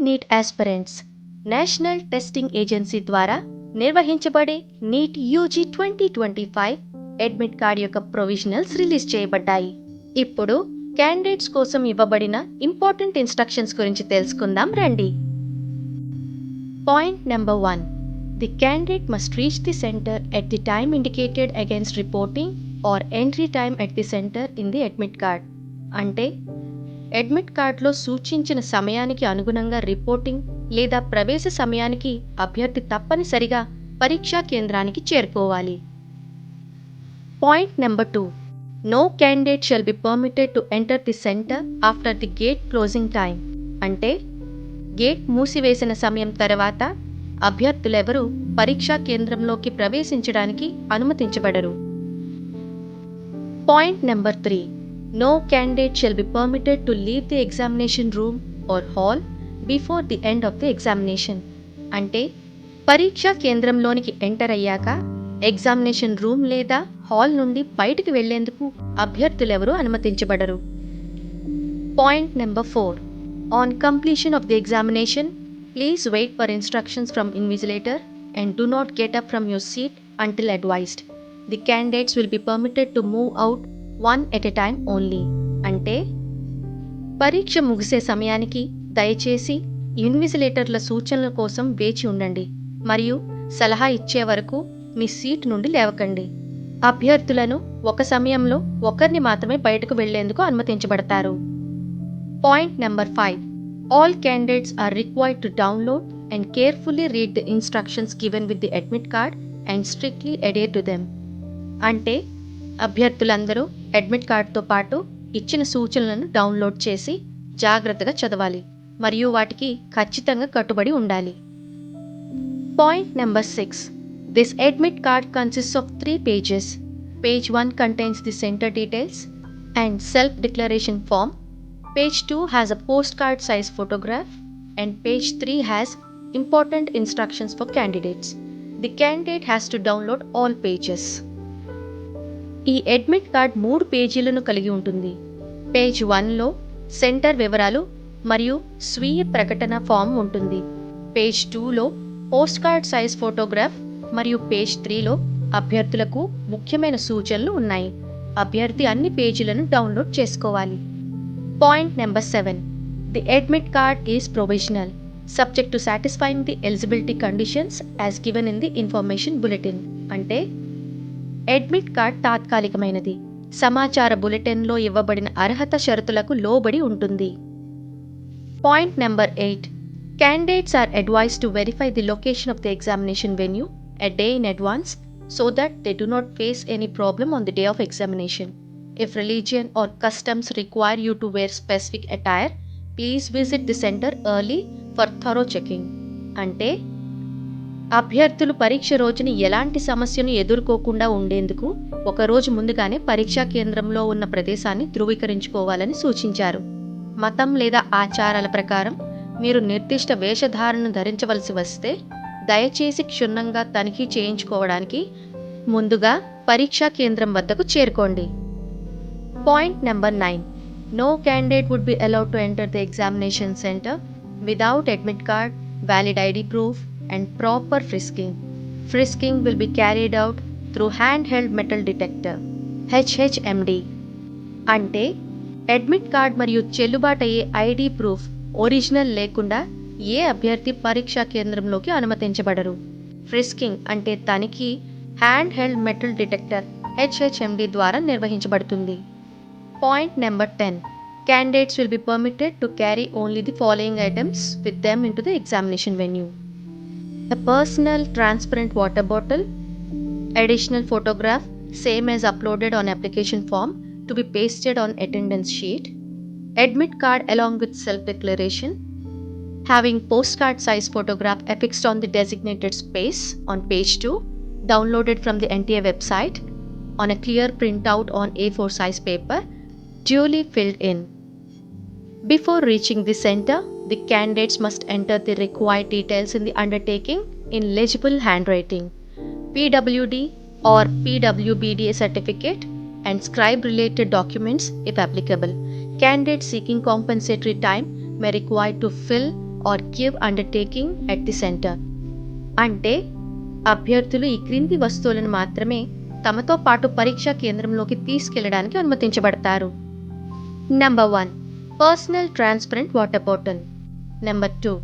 NEET aspirants national testing agency ద్వారా నిర్వహించబడే NEET UG twenty twenty five admit card యొక్క provisionals release చేయబడ్డాయి. ఇప్పుడు క్యాండిడేట్స్ కోసం ఇవ్వబడిన ఇంపార్టెంట్ ఇన్స్ట్రక్షన్స్ గురించి తెలుసుకుందాం రండి. Point number one the candidate must reach the centre at the time indicated against reporting or entry time at the centre in the admit card అంటే admit కార్డులో సూచించిన సమయానికి అనుగుణంగా రిపోర్టింగ్ లేదా ప్రవేశ సమయానికి అభ్యర్థి తప్పనిసరిగా పరీక్షా కేంద్రానికి చేరుకోవాలి. Point number two. No candidate shall be permitted to enter the centre after the gate closing time అంటే గేట్ మూసివేసిన సమయం తర్వాత అభ్యర్థులెవరూ పరీక్షా కేంద్రంలోకి ప్రవేశించడానికి అనుమతించబడరు. Point number three. No candidate shall be permitted to leave the examination room or hall before the end of the examination అంటే పరీక్షా కేంద్రంలోనికి ఎంటర్ అయ్యాక ఎగ్జామినేషన్ రూమ్ లేదా హాల్ నుండి బయటికి వెళ్ళేందుకు అభ్యర్థులెవరూ అనుమతించబడరు. Point number four on completion of the examination please wait for instructions from invigilator and do not get up from your seat until advised the candidates will be permitted to move out one at a time only. అంటే పరీక్ష ముగిసే సమయానికి దయచేసి ఇన్విజిలేటర్ల సూచనల కోసం వేచి ఉండండి మరియు సలహా ఇచ్చే వరకు మీ సీట్ నుండి లేవకండి. అభ్యర్థులను ఒక సమయంలో ఒకరిని మాత్రమే బయటకు వెళ్ళేందుకు అనుమతించబడతారు. Point number five. All candidates are required to download and carefully read the instructions given with the admit card and strictly adhere to them. అంటే అభ్యర్థులందరూ అడ్మిట్ కార్డ్తో పాటు ఇచ్చిన సూచనలను డౌన్లోడ్ చేసి జాగ్రత్తగా చదవాలి మరియు వాటికి ఖచ్చితంగా కట్టుబడి ఉండాలి. Point number six this admit card consist of three pages page one contains the centre details and self declaration form page two has a post card size photograph and page three has important instructions for candidates the candidate has to download all pages ఈ admit card మూడు పేజీలను కలిగి ఉంటుంది. Page వన్లో centre వివరాలు మరియు స్వీయ ప్రకటన ఫామ్ ఉంటుంది. పేజ్ టూలో పోస్ట్ కార్డ్ సైజ్ ఫోటోగ్రాఫ్ మరియు పేజ్ త్రీలో అభ్యర్థులకు ముఖ్యమైన సూచనలు ఉన్నాయి. అభ్యర్థి అన్ని పేజీలను డౌన్లోడ్ చేసుకోవాలి. Point number seven. The admit card is provisional. Subject to satisfying the eligibility conditions as given in the information bulletin. అంటే అడ్మిట్ కార్డ్ తాత్కాలికమైనది. సమాచార బులెటిన్లో ఇవ్వబడిన అర్హత షరతులకు లోబడి ఉంటుంది. Point number eight. Candidates are advise to verify the location of the examination venue a day in advance so that they do not face any problem on the day of examination if religion or customs require you to wear specific attire please visit the centre early for thorough checking అంటే అభ్యర్థులు పరీక్ష రోజున ఎలాంటి సమస్యను ఎదుర్కోకుండా ఉండేందుకు ఒక రోజు ముందుగానే పరీక్షా కేంద్రంలో ఉన్న ప్రదేశాన్ని ధృవీకరించుకోవాలని సూచించారు. మతం లేదా ఆచారాల ప్రకారం మీరు నిర్దిష్ట వేషధారణను ధరించవలసి వస్తే దయచేసి క్షుణ్ణంగా తనిఖీ చేయించుకోవడానికి ముందుగా పరీక్షా కేంద్రం వద్దకు చేరుకోండి. Point number nine. No candidate would be allowed to enter the examination centre without admit card valid ID proof and proper frisking Frisking will be carried out through handheld metal detector HHMD అంటే admit card మరియు చెల్లుబాటు అయ్యే ID proof original లేకుండా ఏ అభ్యర్థి పరీక్షా కేంద్రంలోకి అనుమతించబడరు. Frisking అంటే తనిఖీ hand held metal detector HHMD ద్వారా నిర్వహించబడుతుంది. Point number ten candidates will be permitted to carry only the following items with them into the examination venue a personal transparent water bottle, additional photograph same as uploaded on application form to be pasted on attendance sheet, admit card along with self declaration, having postcard size photograph affixed on the designated space on page 2 downloaded from the NTA website on a clear printout on A4 size paper duly filled in. Before reaching the center, the candidates must enter the required details in the undertaking in legible handwriting. PWD or PWBD certificate and scribe related documents if applicable. Candidates seeking compensatory time may require to fill or give undertaking at the centre అంటే అభ్యర్థులు ఈ క్రింది వస్తువులను మాత్రమే తమతో పాటు పరీక్షా కేంద్రంలోకి తీసుకెళ్ళడానికి అనుమతించబడతారు number one personal transparent water bottle number two.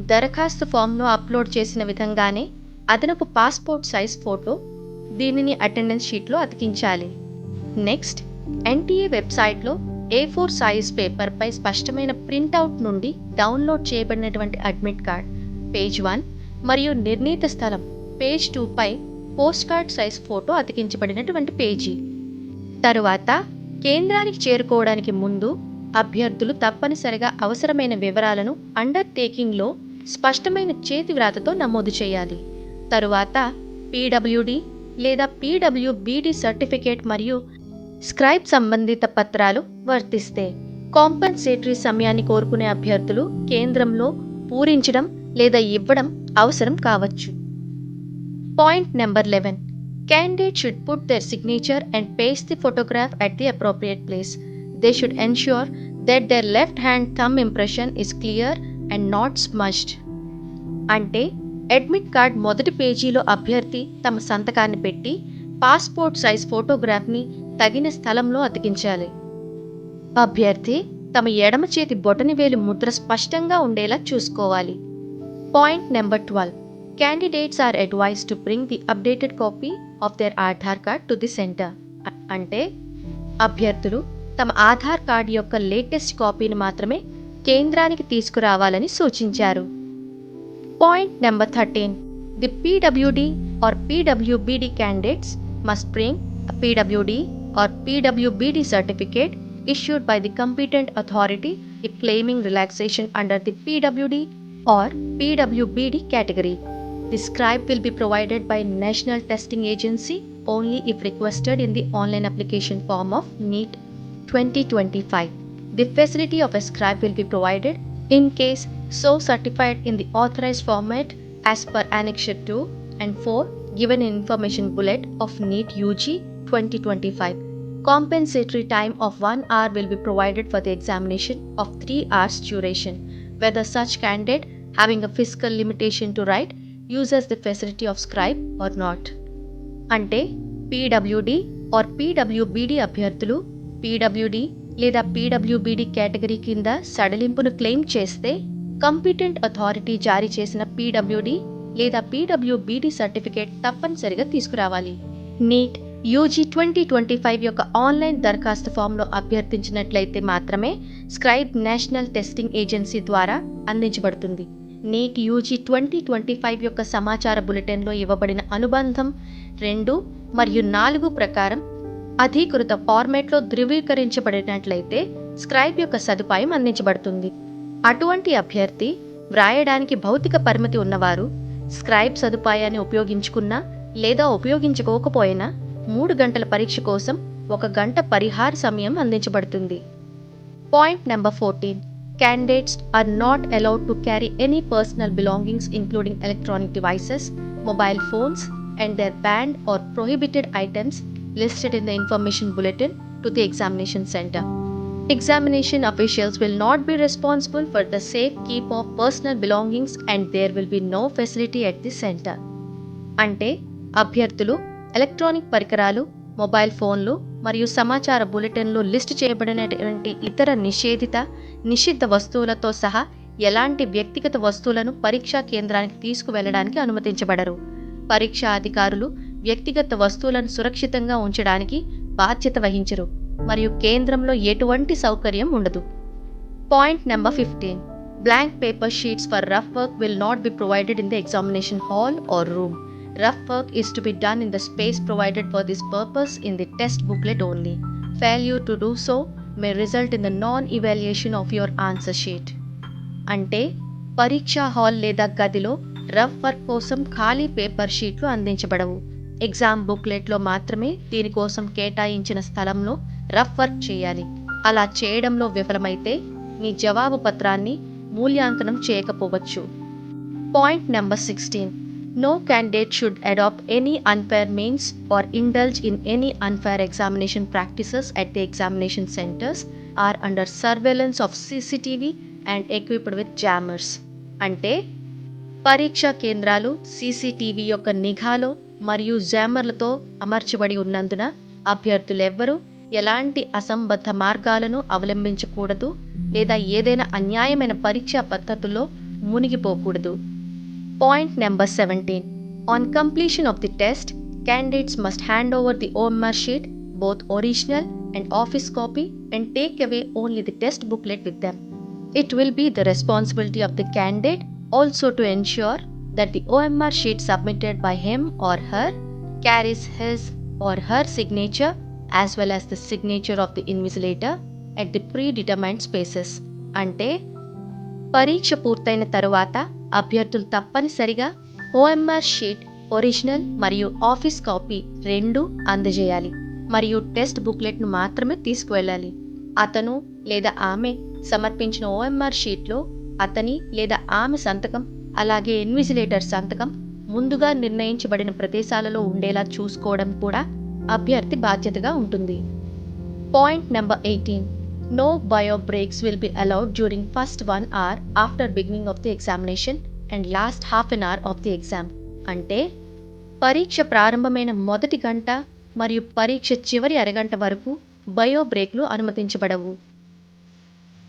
దరఖాస్తు ఫామ్ను అప్లోడ్ చేసిన విధంగానే అదనపు పాస్పోర్ట్ సైజ్ ఫోటో దీనిని అటెండెన్స్ షీట్లో అతికించాలి. నెక్స్ట్ ఎన్టీఏ వెబ్సైట్లో ఏ ఫోర్ సైజ్ పేపర్పై స్పష్టమైన ప్రింట్అవుట్ నుండి డౌన్లోడ్ చేయబడినటువంటి అడ్మిట్ కార్డ్ పేజ్ వన్ మరియు నిర్ణీత స్థలం పేజ్ టూపై పోస్ట్ కార్డ్ సైజ్ ఫోటో అతికించబడినటువంటి పేజీ. తరువాత కేంద్రానికి చేరుకోవడానికి ముందు అభ్యర్థులు తప్పనిసరిగా అవసరమైన వివరాలను అండర్టేకింగ్లో స్పష్టమైన చేతి వ్రాతతో నమోదు చేయాలి. తరువాత పీడబ్ల్యూడి లేదా పీడబ్ల్యూబీడి సర్టిఫికేట్ మరియు స్క్రైబ్ సంబంధిత పత్రాలు వర్తిస్తే కాంపెన్సేటరీ సమయాన్ని కోరుకునే అభ్యర్థులు కేంద్రంలో పూరించడం లేదా ఇవ్వడం అవసరం కావచ్చు. Point number eleven. Candidate should put their signature and paste the photograph at the appropriate place. They should ensure that their left hand thumb impression is clear and not smudged అంటే admit card మొదటి పేజీలో అభ్యర్థి తమ సంతకాన్ని పెట్టి passport size ఫోటోగ్రాఫ్ని తగిన స్థలంలో అతికించాలి. అభ్యర్థి తమ ఎడమ చేతి బొటనివేలు ముద్ర స్పష్టంగా ఉండేలా చూసుకోవాలి. Point number twelve candidates are advise to bring the updated copy of their Aadhaar card to the centre అంటే అభ్యర్థులు తమ ఆధార్ కార్డు యొక్క లేటెస్ట్ కాపీని మాత్రమే కేంద్రానికి తీసుకురావాలని సూచించారు. Point number thirteen. The PWD or PWBD candidates must bring PWD or PWBD certificate issued by the competent authority if claiming relaxation under the PWD or PWBD category. The scribe will be provided by national testing agency only if requested in the online application form of NEET 2025. The facility of a scribe will be provided in case so certified in the authorized format as per Annexure 2 and 4 given in information bullet of NEET UG 2025. Compensatory time of 1 hour will be provided for the examination of 3 hours duration, whether such candidate having a physical limitation to write uses the facility of scribe or not. అంటే PWD or పీడబ్ల్యూబీడి అభ్యర్థులు PWD లేదా PWBD category కింద సడలింపును claim చేస్తే competent authority జారీ చేసిన PWD లేదా PWBD certificate తప్పనిసరిగా తీసుకురావాలి. NEET UG twenty twenty five యొక్క ఆన్లైన్ దరఖాస్తు ఫామ్లో అభ్యర్థించినట్లయితే మాత్రమే స్క్రైబ్ నేషనల్ టెస్టింగ్ ఏజెన్సీ ద్వారా అందించబడుతుంది. NEET UG twenty twenty five యొక్క సమాచార బులెటిన్లో ఇవ్వబడిన అనుబంధం రెండు మరియు నాలుగు ప్రకారం అధీకృత ఫార్మేట్లో ధృవీకరించబడినట్లయితే స్క్రైబ్ యొక్క సదుపాయం అందించబడుతుంది. అటువంటి అభ్యర్థి వ్రాయడానికి భౌతిక పరిమితి ఉన్నవారు స్క్రైబ్ సదుపాయాన్ని ఉపయోగించుకున్నా లేదా ఉపయోగించుకోకపోయినా మూడు గంటల పరీక్ష కోసం ఒక గంట పరిహార సమయం అందించబడుతుంది. Point number fourteen candidates are not allowed to carry any personal belongings including electronic devices mobile phones and other banned or prohibited items listed in the information bulletin to the examination center. Examination officials will not be responsible for the safe keep of personal belongings and there will be no facility at the center. అంటే అభ్యర్థులు electronic పరికరాలు mobile ఫోన్లు మరియు సమాచార బులెటిన్లు list చేయబడినటువంటి ఇతర నిషేధిత నిషిద్ధ వస్తువులతో సహా ఎలాంటి వ్యక్తిగత వస్తువులను పరీక్షా కేంద్రానికి తీసుకువెళ్ళడానికి అనుమతించబడరు పరీక్షా అధికారులు వ్యక్తిగత వస్తువులను సురక్షితంగా ఉంచడానికి బాధ్యత వహించరు మరియు కేంద్రంలో ఎటువంటి సౌకర్యం ఉండదు. Point number fifteen blank paper sheets for rough work will not be provided in the examination hall or room Rough work is to be done in the space provided for this purpose in the test only fail you to do so may result in the non evaluation of your answer sheet అంటే పరీక్షా hall లేదా గదిలో rough work కోసం ఖాళీ paper షీట్లు అందించబడవు. Exam బుక్లెట్లో మాత్రమే దీనికోసం కేటాయించిన స్థలంలో రఫ్ వర్క్ చేయాలి. అలా చేయడంలో విఫలమైతే మీ జవాబు పత్రాన్ని మూల్యాంకనం చేయకపోవచ్చు. Point number sixteen. No candidate should adapt any unfair means or indulge in any unfair examination practices at the examination centres are under surveillance of CCTV and equipped with jammers. అంటే పరీక్షా కేంద్రాలు సీసీటీవీ యొక్క నిఘాలో మరియు జామర్లతో అమర్చబడి ఉన్నందున అభ్యర్థులెవ్వరూ ఎలాంటి అసంబద్ధ మార్గాలను అవలంబించకూడదు లేదా ఏదైనా అన్యాయమైన పరీక్షా పద్ధతుల్లో మునిగిపోకూడదు. Point number seventeen. On completion of the test candidates must hand over the O sheet both original and office copy and take away only the test booklet with them it will be the responsibility of the candidate also to ensure that the OMR sheet submitted by him or her carries his or her signature as well as the signature of the invigilator at the predetermined spaces. అంటే పరీక్ష పూర్తయిన తరువాత అభ్యర్థులు తప్పనిసరిగా OMR sheet original మరియు office copy రెండు అందజేయాలి మరియు టెస్ట్ బుక్లెట్ను మాత్రమే తీసుకువెళ్ళాలి అతను లేదా ఆమె సమర్పించిన ఓఎంఆర్ షీట్లో అతని లేదా ఆమె సంతకం అలాగే ఇన్విజిలేటర్ సంతకం ముందుగా నిర్ణయించబడిన ప్రదేశాలలో ఉండేలా చూసుకోవడం కూడా అభ్యర్థి బాధ్యతగా ఉంటుంది. Point number eighteen. No bio breaks will be allowed during first one hour after beginning of the examination and last half an hour of the exam అంటే పరీక్ష ప్రారంభమైన మొదటి గంట మరియు పరీక్ష చివరి అరగంట వరకు బయో బ్రేక్లు అనుమతించబడవు.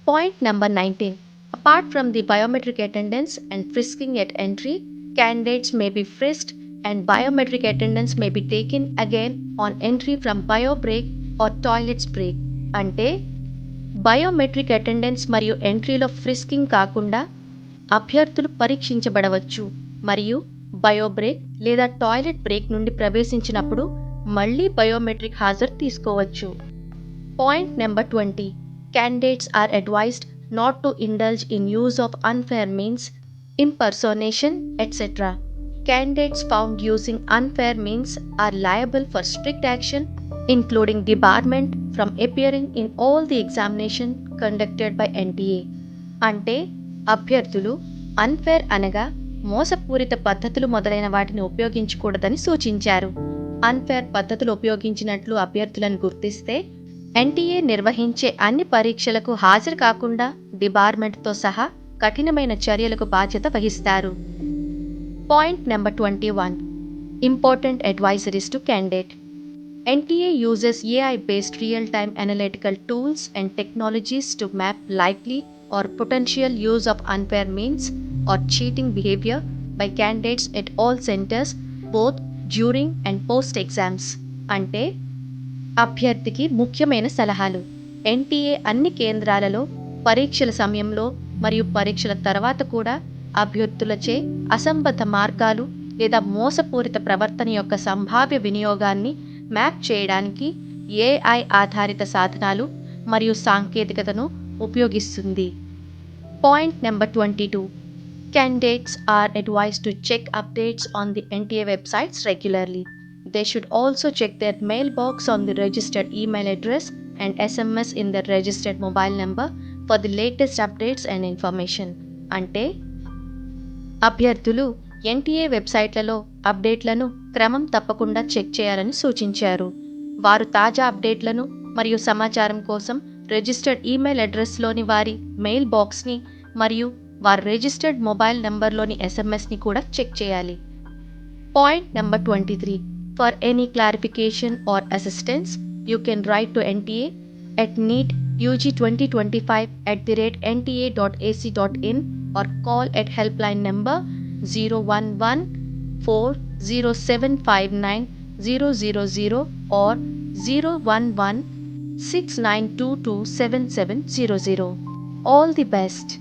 Point number nineteen Apart from the biometric attendance and frisking at entry candidates may be frisked and biometric attendance may be taken again on entry from bio break or toilets break. అంటే biometric attendance మరియు ఎంట్రీలో frisking కాకుండా అభ్యర్థులు పరీక్షించబడవచ్చు. మరియు bio break లేదా toilet break నుండి ప్రవేశించినప్పుడు మళ్ళీ బయోమెట్రిక్ హాజరు తీసుకోవచ్చు. Point number twenty candidates are advised not to indulge in use of unfair means impersonation, etc. Candidates found using unfair means are liable for strict action, including debarment from appearing in all the examination conducted by NTA. అంటే అభ్యర్థులు unfair అనగా మోసపూరిత పద్ధతులు మొదలైన వాటిని ఉపయోగించకూడదని సూచించారు unfair పద్ధతులు ఉపయోగించినట్లు అభ్యర్థులను గుర్తిస్తే ఎన్టీఏ నిర్వహించే అన్ని పరీక్షలకు హాజరు కాకుండా డిబార్మెంట్తో సహా కఠినమైన చర్యలకు బాధ్యత వహిస్తారు. Point number twenty one. Important advisories to candidate. NTA uses AI based real time analytical tools and technologies to map likely or potential use of unfair means or cheating behaviour by candidates at all centres both during and post exams అంటే అభ్యర్థికి ముఖ్యమైన సలహాలు. NTA అన్ని కేంద్రాలలో పరీక్షల సమయంలో మరియు పరీక్షల తర్వాత కూడా అభ్యర్థులచే అసంబద్ధ మార్గాలు లేదా మోసపూరిత ప్రవర్తన యొక్క సంభావ్య వినియోగాన్ని మ్యాప్ చేయడానికి ఏఐ ఆధారిత సాధనాలు మరియు సాంకేతికతను ఉపయోగిస్తుంది. Point number twenty two. Candidates are advise to check updates on the NTA websites regularly They should also check their mailbox on the registered email address and SMS in their registered mobile number for the latest updates and information అంటే అభ్యర్థులు NTA వెబ్సైట్లలో అప్డేట్లను క్రమం తప్పకుండా check చేయాలని సూచించారు. వారు తాజా అప్డేట్లను మరియు సమాచారం కోసం రిజిస్టర్డ్ ఈమెయిల్ అడ్రస్లోని వారి మెయిల్ బాక్స్ని మరియు వారి రిజిస్టర్డ్ మొబైల్ నెంబర్లోని ఎస్ఎంఎస్ని కూడా చెక్ చేయాలి. Point number twenty three. For any clarification or assistance, you can write to NTA at NEET UG 2025 at the rate nta.ac.in or call at helpline number 011 40759 or 011 6922 All the best.